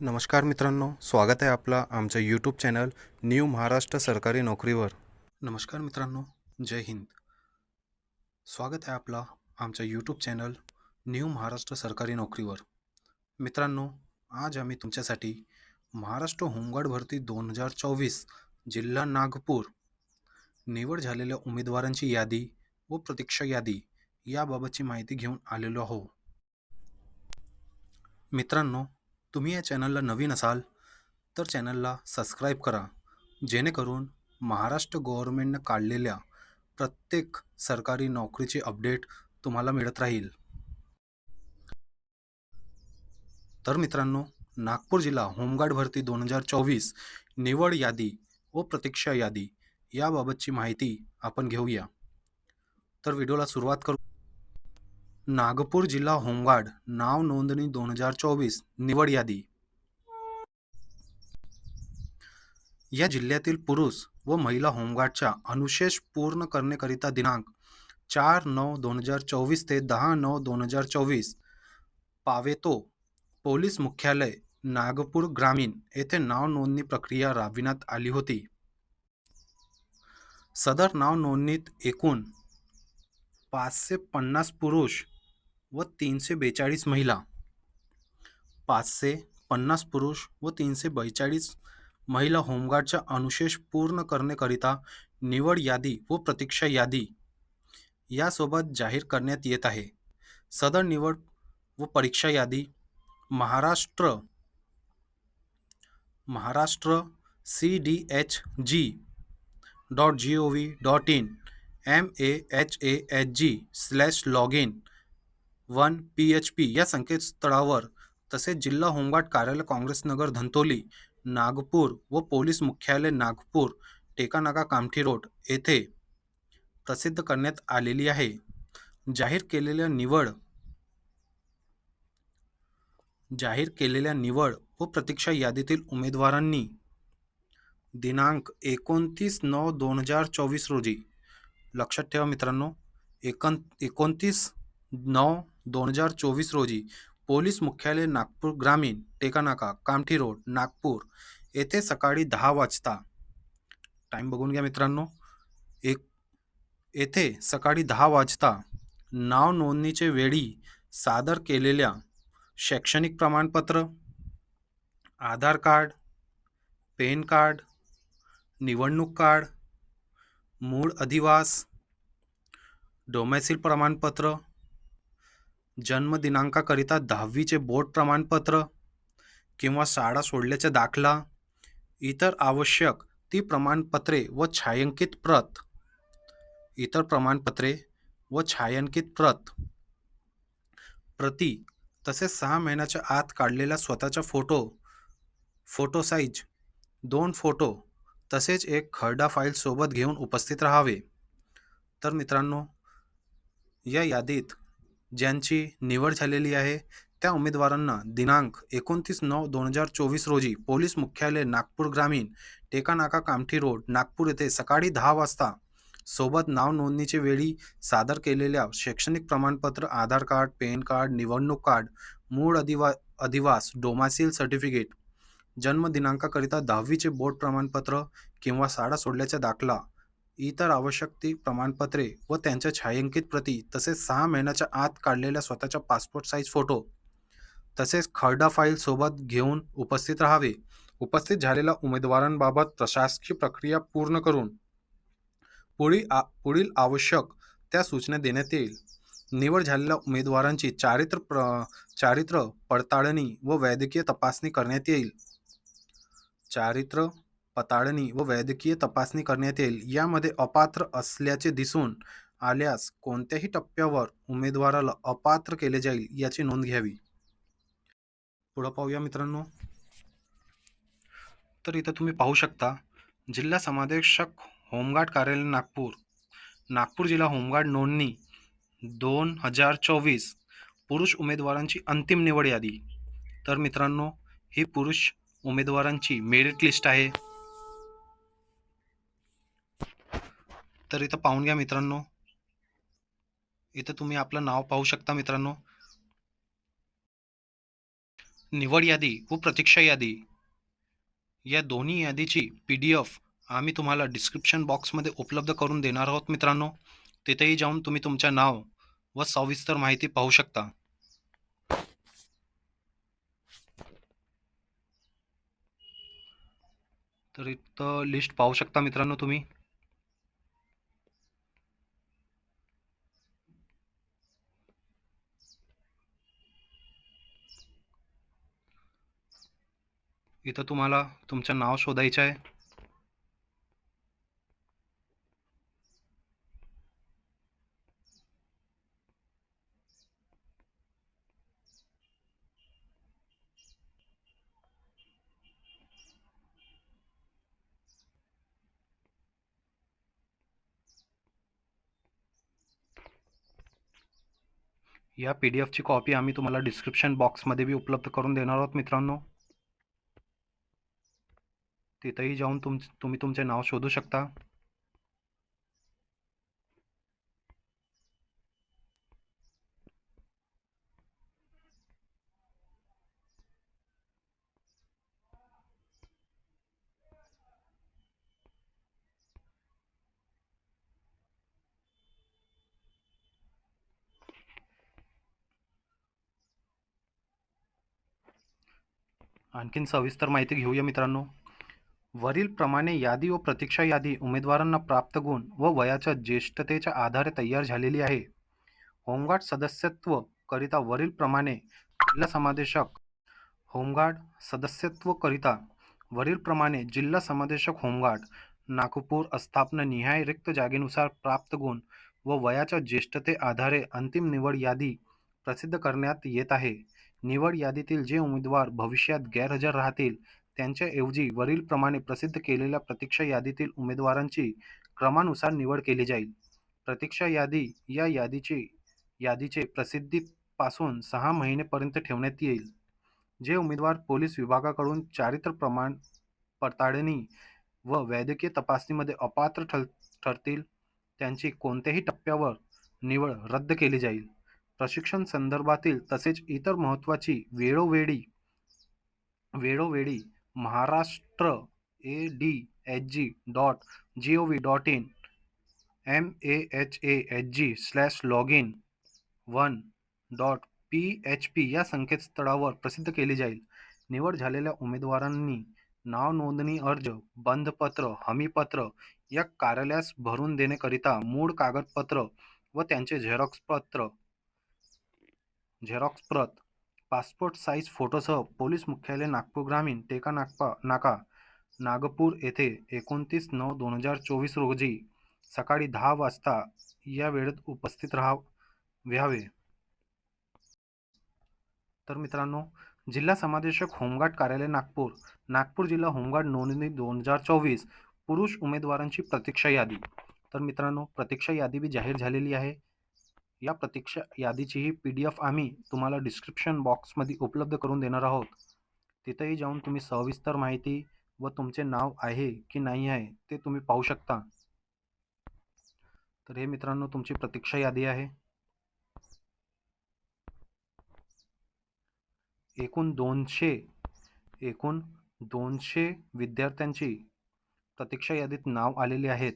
नमस्कार मित्रांनो स्वागत आहे आपला आमच्या यूट्यूब चॅनल न्यू महाराष्ट्र सरकारी नोकरीवर. नमस्कार मित्रांनो जय हिंद. स्वागत आहे आपला आमच्या यूट्यूब चॅनल न्यू महाराष्ट्र सरकारी नोकरीवर. मित्रांनो आज आम्ही तुमच्यासाठी महाराष्ट्र होमगार्ड भरती दोन हजार चोवीस जिल्हा नागपूर निवड झालेल्या उमेदवारांची यादी व प्रतीक्षा यादी याबाबतची माहिती घेऊन आलेलो आहो मित्रांनो तुम्ही या चॅनलला नवीन असाल तर चॅनलला सबस्क्राईब करा. जेणेकरून महाराष्ट्र गव्हर्मेंटनं काढलेल्या प्रत्येक सरकारी नोकरीचे अपडेट तुम्हाला मिळत राहील. तर मित्रांनो नागपूर जिल्हा होमगार्ड भरती दोन हजार चोवीस निवड यादी व प्रतीक्षा यादी याबाबतची माहिती आपण घेऊया. तर व्हिडिओला सुरुवात करू. नागपूर जिल्हा होमगार्ड नाव नोंदणी दोन हजार चोवीस निवड यादी. या जिल्ह्यातील पुरुष व महिला होमगार्डच्या अनुशेष पूर्ण करण्याकरिता दिनांक चार नऊ दोन हजार चोवीस ते दहा नऊ दोन हजार चोवीस पावेतो पोलीस मुख्यालय नागपूर ग्रामीण येथे नाव नोंदणी प्रक्रिया राबविण्यात आली होती. सदर नाव नोंदणीत एकूण पाचशे पन्नास पुरुष व तीनशे बेचाळीस महिला. पाचशे पन्नास पुरुष व तीनशे बेचाळीस महिला होमगार्डच्या अनुशेष पूर्ण करण्याकरिता निवड यादी व प्रतीक्षा यादी यासोबत जाहीर करण्यात येत आहे. सदर निवड व परीक्षा यादी Maharashtra Maharashtra C D H G dot G O V dot in M A H A H G slash log in one P H P या संकेतस्थळावर तसेच जिल्हा होमगार्ड कार्यालय काँग्रेस नगर धंतोली नागपूर व पोलीस मुख्यालय नागपूर टेकानाका कामठी रोड येथे प्रसिद्ध करण्यात आलेली आहे. जाहीर केलेल्या निवड जाहीर केलेल्या निवड व प्रतीक्षा यादीतील उमेदवारांनी दिनांक एकोणतीस नऊ दोन हजार चोवीस रोजी लक्षात ठेवा मित्रांनो एकोण एकोणतीस नऊ दोन हजार चोवीस रोजी पोलीस मुख्यालय नागपूर ग्रामीण टेकानाका कामठी रोड नागपूर येथे सकाळी दहा वाजता. टाईम बघून घ्या मित्रांनो. एक येथे सकाळी दहा वाजता नाव नोंदणीचे वेळी सादर केलेल्या शैक्षणिक प्रमाणपत्र आधार कार्ड पेन कार्ड निवडणूक कार्ड मूळ अधिवास डोमॅसिल प्रमाणपत्र जन्मदिनांकाकरिता दहावीचे बोर्ड प्रमाणपत्र किंवा शाळा सोडल्याचा दाखला इतर आवश्यक ती प्रमाणपत्रे व छायांकित प्रत इतर प्रमाणपत्रे व छायांकित प्रत. प्रती तसेच सहा महिन्याच्या आत काढलेला स्वतःचा फोटो फोटो साईज दोन फोटो तसेच एक खरडा फाईल सोबत घेऊन उपस्थित राहावे. तर मित्रांनो या यादीत ज्यांची निवड झालेली आहे त्या उमेदवारांना दिनांक एकोणतीस नऊ दोन हजार चोवीस रोजी पोलीस मुख्यालय नागपूर ग्रामीण टेकानाका कामठी रोड नागपूर येथे सकाळी दहा वाजता सोबत नाव नोंदणीचे वेळी सादर केलेल्या शैक्षणिक प्रमाणपत्र आधार कार्ड पॅन कार्ड निवडणूक कार्ड मूळ अधिवा अधिवास डोमासिल सर्टिफिकेट जन्मदिनांकाकरिता दहावीचे बोर्ड प्रमाणपत्र किंवा शाळा सोडल्याचा दाखला इतर आवश्यक ती प्रमाणपत्रे व त्यांच्या छायांकित प्रती तसेच सहा महिन्याच्या आत काढलेल्या स्वतःच्या पासपोर्ट साईज फोटो तसेच खरडा फाईल सोबत घेऊन उपस्थित राहावे. उपस्थित झालेल्या उमेदवारांबाबत प्रशासकीय प्रक्रिया पूर्ण करून पुढील आ पुढील आवश्यक त्या सूचना देण्यात येईल. निवड झालेल्या उमेदवारांची चारित्र प्र चारित्र पडताळणी व वैद्यकीय तपासणी करण्यात येईल. चारित्र पताळणी व वैद्यकीय तपासणी करण्यात येईल. यामध्ये अपात्र असल्याचे दिसून आल्यास कोणत्याही टप्प्यावर उमेदवाराला अपात्र केले जाईल याची नोंद घ्यावी. पुढं पाहूया मित्रांनो. तर इथं तुम्ही पाहू शकता जिल्हा समादेशक होमगार्ड कार्यालय नागपूर नागपूर जिल्हा होमगार्ड नोंदणी दोन हजार चोवीस पुरुष उमेदवारांची अंतिम निवड यादी. तर मित्रांनो ही पुरुष उमेदवारांची मेरिट लिस्ट आहे. तर इथं पाहून घ्या मित्रांनो. इथं तुम्ही आपलं नाव पाहू शकता मित्रांनो. निवड यादी व प्रतीक्षा यादी. या दोन्ही यादीची पी डी एफ आम्ही तुम्हाला डिस्क्रिप्शन बॉक्समध्ये उपलब्ध करून देणार आहोत मित्रांनो. तिथेही जाऊन तुम्ही तुमच्या नाव व सविस्तर माहिती पाहू शकता. तर इथं लिस्ट पाहू शकता मित्रांनो तुम्ही. इथं तुम्हाला तुमचं नाव शोधायचं आहे. या पी डी एफची कॉपी आम्ही तुम्हाला डिस्क्रिप्शन बॉक्समध्ये बी उपलब्ध करून देणार आहोत मित्रांनो. तिथेही जाऊन तुम तुम्ही तुमचे नाव शोधू शकता. आणखीन सविस्तर माहिती घेऊया मित्रांनो. वरील प्रमाणे यादी व प्रतीक्षा यादी उमेदवारांना प्राप्त गुण व वयाच्या ज्येष्ठतेच्या आधारे तयार झालेली आहे. होमगार्ड सदस्यत्व करिता वरील प्रमाणे जिल्हा समादेशक होमगार्ड सदस्यत्व करिता वरील प्रमाणे जिल्हा समादेशक होमगार्ड नागपूर आस्थापना निहाय रिक्त जागेनुसार प्राप्त गुण व वयाच्या ज्येष्ठते आधारे अंतिम निवड यादी प्रसिद्ध करण्यात येत आहे. निवड यादीतील जे उमेदवार भविष्यात गैरहजर राहतील त्यांच्याऐवजी वरीलप्रमाणे प्रसिद्ध केलेल्या प्रतीक्षा यादीतील उमेदवारांची क्रमानुसार निवड केली जाईल. प्रतीक्षा यादी या यादीची यादीचे प्रसिद्धीपासून सहा महिनेपर्यंत ठेवण्यात येईल. जे उमेदवार पोलीस विभागाकडून चारित्र्य प्रमाण पडताळणी व वैद्यकीय तपासणीमध्ये अपात्र ठर ठरतील त्यांची कोणत्याही टप्प्यावर निवड रद्द केली जाईल. प्रशिक्षण संदर्भातील तसेच इतर महत्त्वाची वेळोवेळी वेळोवेळी Maharashtra A D H G dot G O V dot in M A H A H G slash log in one dot P H P या संकेतस्थळावर प्रसिद्ध केली जाईल. निवड झालेल्या उमेदवारांनी नाव नोंदणी अर्ज बंधपत्र हमीपत्र या कार्यालयास भरून देण्याकरिता मूळ कागदपत्र व त्यांचे झेरॉक्स पत्र झेरॉक्स प्रत पासपोर्ट साईज फोटोसह पोलीस मुख्यालय नागपूर ग्रामीण टेका नागपा नाका नागपूर येथे एकोणतीस नऊ दोन हजार चोवीस रोजी सकाळी दहा वाजता या वेळेत उपस्थित राहा व्हावे. तर मित्रांनो जिल्हा समादेशक होमगार्ड कार्यालय नागपूर नागपूर जिल्हा होमगार्ड नोंदणी दोन हजार चोवीस पुरुष उमेदवारांची प्रतीक्षा यादी. तर मित्रांनो प्रतीक्षा यादी बी जाहीर झालेली आहे. या प्रतीक्षा यादीचीही पी डी एफ आम्ही तुम्हाला डिस्क्रिप्शन बॉक्समध्ये उपलब्ध करून देणार आहोत. तिथेही जाऊन तुम्ही सविस्तर माहिती व तुमचे नाव आहे की नाही आहे ते तुम्ही पाहू शकता. तर हे मित्रांनो तुमची प्रतीक्षा यादी आहे. एकूण दोनशे एकूण दोनशे विद्यार्थ्यांची प्रतीक्षा यादीत नाव आलेली आहेत.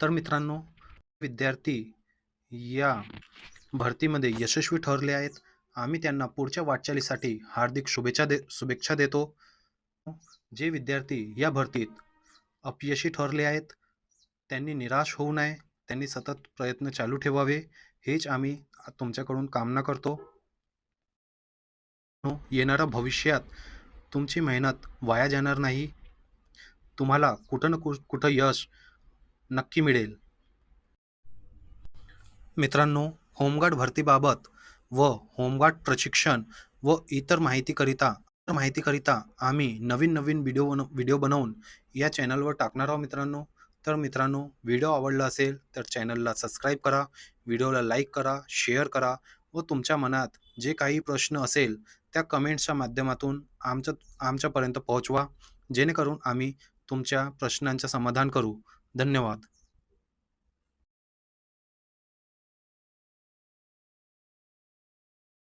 तर मित्रांनो विद्यार्थी या भरतीमध्ये यशस्वी ठरले आहेत. आम्ही त्यांना पुढच्या वाटचालीसाठी हार्दिक शुभेच्छा दे शुभेच्छा देतो. जे विद्यार्थी या भरतीत अपयशी ठरले आहेत त्यांनी निराश होऊ नये त्यांनी सतत प्रयत्न चालू ठेवावे हेच आम्ही तुमच्याकडून कामना करतो. येणाऱ्या भविष्यात तुमची मेहनत वाया जाणार नाही. तुम्हाला कुठं ना कुठं यश नक्की मिळेल. मित्रांनो होमगार्ड भरतीबाबत व होमगार्ड प्रशिक्षण व इतर माहितीकरिता इतर माहितीकरिता आम्ही नवीन नवीन व्हिडिओ बन व्हिडिओ बनवून या चॅनलवर टाकणार आहोत मित्रांनो. तर मित्रांनो व्हिडिओ आवडला असेल तर चॅनलला सबस्क्राईब करा व्हिडिओला लाईक करा शेअर करा व तुमच्या मनात जे काही प्रश्न असेल त्या कमेंट्सच्या माध्यमातून आमच्या आमच्यापर्यंत पोहोचवा. जेणेकरून आम्ही तुमच्या प्रश्नांचं समाधान करू. धन्यवाद.